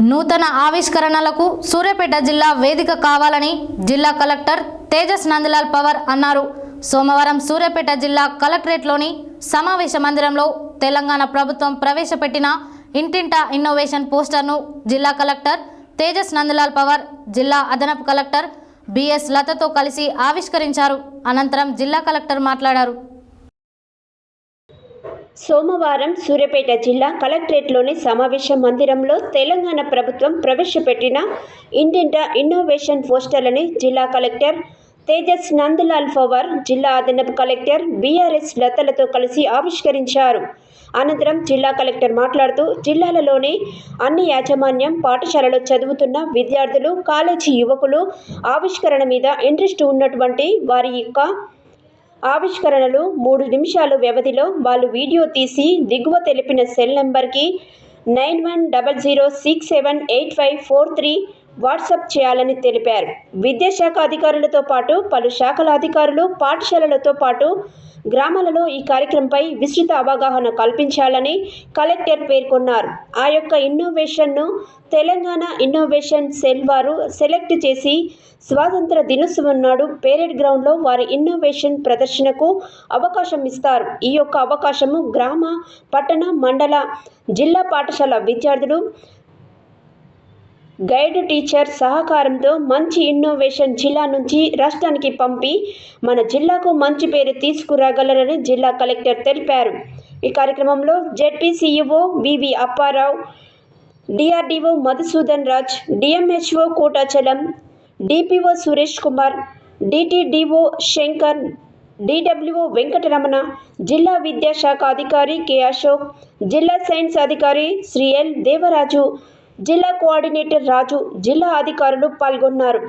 నూతన ఆవిష్కరణలకు సూర్యాపేట జిల్లా వేదిక కావాలని జిల్లా కలెక్టర్ తేజస్ నందలాల్ పవర్ అన్నారు. సోమవారం సూర్యాపేట జిల్లా కలెక్టరేట్లోని సమావేశ మందిరంలో తెలంగాణ ప్రభుత్వం ప్రవేశపెట్టిన ఇంటింటా ఇన్నోవేషన్ పోస్టర్ను జిల్లా కలెక్టర్ తేజస్ నందలాల్ పవర్ జిల్లా అదనపు కలెక్టర్ బిఎస్ లతతో కలిసి ఆవిష్కరించారు. అనంతరం జిల్లా కలెక్టర్ మాట్లాడారు. సోమవారం సూర్యాపేట జిల్లా కలెక్టరేట్లోని సమావేశ మందిరంలో తెలంగాణ ప్రభుత్వం ప్రవేశపెట్టిన ఇంటింటా ఇన్నోవేషన్ పోస్టర్లని జిల్లా కలెక్టర్ తేజస్ నందలాల్ పవర్ జిల్లా అదనపు కలెక్టర్ బీఆర్ఎస్ లతలతో కలిసి ఆవిష్కరించారు. అనంతరం జిల్లా కలెక్టర్ మాట్లాడుతూ జిల్లాలలోని అన్ని యాజమాన్యం పాఠశాలలో చదువుతున్న విద్యార్థులు కాలేజీ యువకులు ఆవిష్కరణ మీద ఇంట్రెస్ట్ ఉన్నటువంటి వారి యొక్క ఆవిష్కరణలు మూడు నిమిషాలు వ్యవధిలో వాళ్ళు వీడియో తీసి దిగువ తెలిపిన సెల్ నెంబర్కి nine one double zero six seven eight five four three WhatsApp చేయాలని తెలిపారు. విద్యాశాఖ అధికారులతో పాటు పలు శాఖల అధికారులు పాఠశాలలతో పాటు గ్రామాలలో ఈ కార్యక్రమంపై విస్తృత అవగాహన కల్పించాలని కలెక్టర్ పేర్కొన్నారు. ఆ యొక్క ఇన్నోవేషన్ను తెలంగాణ ఇన్నోవేషన్ సెల్ వారు సెలెక్ట్ చేసి స్వాతంత్ర దినోత్సవం నాడు పేరెడ్ గ్రౌండ్లో వారి ఇన్నోవేషన్ ప్రదర్శనకు అవకాశం ఇస్తారు. ఈ యొక్క అవకాశము గ్రామ పట్టణ మండల జిల్లా పాఠశాల విద్యార్థులు గైడ్ టీచర్ సహకారంతో మంచి ఇన్నోవేషన్ జిల్లా నుంచి రాష్ట్రానికి పంపి మన జిల్లాకు మంచి పేరు తీసుకురాగలరని జిల్లా కలెక్టర్ తెలిపారు. ఈ కార్యక్రమంలో ZP CEO V V Apparao DRDO Madhusudan Raj DMHO Kotachalam DPO Suresh Kumar DTDO Shankar DWO Venkataramana జిల్లా విద్యాశాఖ అధికారి కె అశోక్ జిల్లా సైన్స్ అధికారి శ్రీ ఎల్ దేవరాజు జిల్లా కోఆర్డినేటర్ రాజు జిల్లా అధికారులు పాల్గొన్నారు.